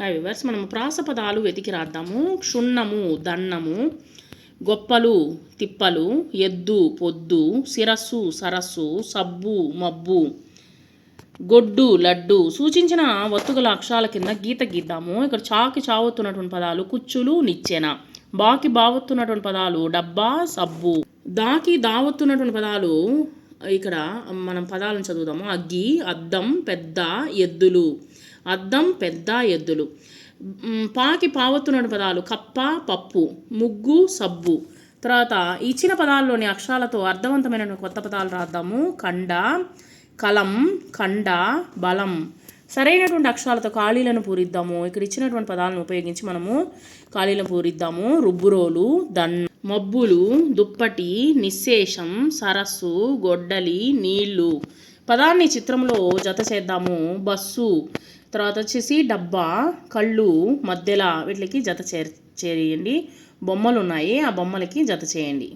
High viewers మనం ప్రాసపదాలు వెతికి రాద్దాము. క్షుణ్ణము దన్నము గొప్పలు తిప్పలు ఎద్దు పొద్దు శిరస్సు సరస్సు సబ్బు మబ్బు గొడ్డు లడ్డు సూచించిన వత్తుగల అక్షరాల కింద గీత గీద్దాము. ఇక్కడ చాకి చావుతున్నటువంటి పదాలు కుచ్చులు నిచ్చెన. బాకి బావొత్తున్నటువంటి పదాలు డబ్బా సబ్బు. దాకి దావొత్తున్నటువంటి పదాలు ఇక్కడ మనం పదాలను చదువుదాము. అగ్గి అద్దం పెద్ద ఎద్దులు. అద్దం పెద్ద ఎద్దులు. పాకి పావొత్తున్నటువంటి పదాలు కప్ప పప్పు ముగ్గు సబ్బు. తర్వాత ఇచ్చిన పదాల్లోని అక్షరాలతో అర్థవంతమైన కొత్త పదాలు రాద్దాము. కండ కలం కండ బలం. సరైనటువంటి అక్షరాలతో ఖాళీలను పూరిద్దాము. ఇక్కడ ఇచ్చినటువంటి పదాలను ఉపయోగించి మనము ఖాళీలను పూరిద్దాము. రుబ్బురోలు దన్ మబ్బులు దుప్పటి నిశ్శేషం సరస్సు గొడ్డలి నీళ్ళు. పదాన్ని చిత్రంలో జత చేద్దాము. బస్సు తర్వాత వచ్చేసి డబ్బా కళ్ళు మధ్యల వీటికి జత చే చేయండి. బొమ్మలు ఉన్నాయి ఆ బొమ్మలకి జత చేయండి.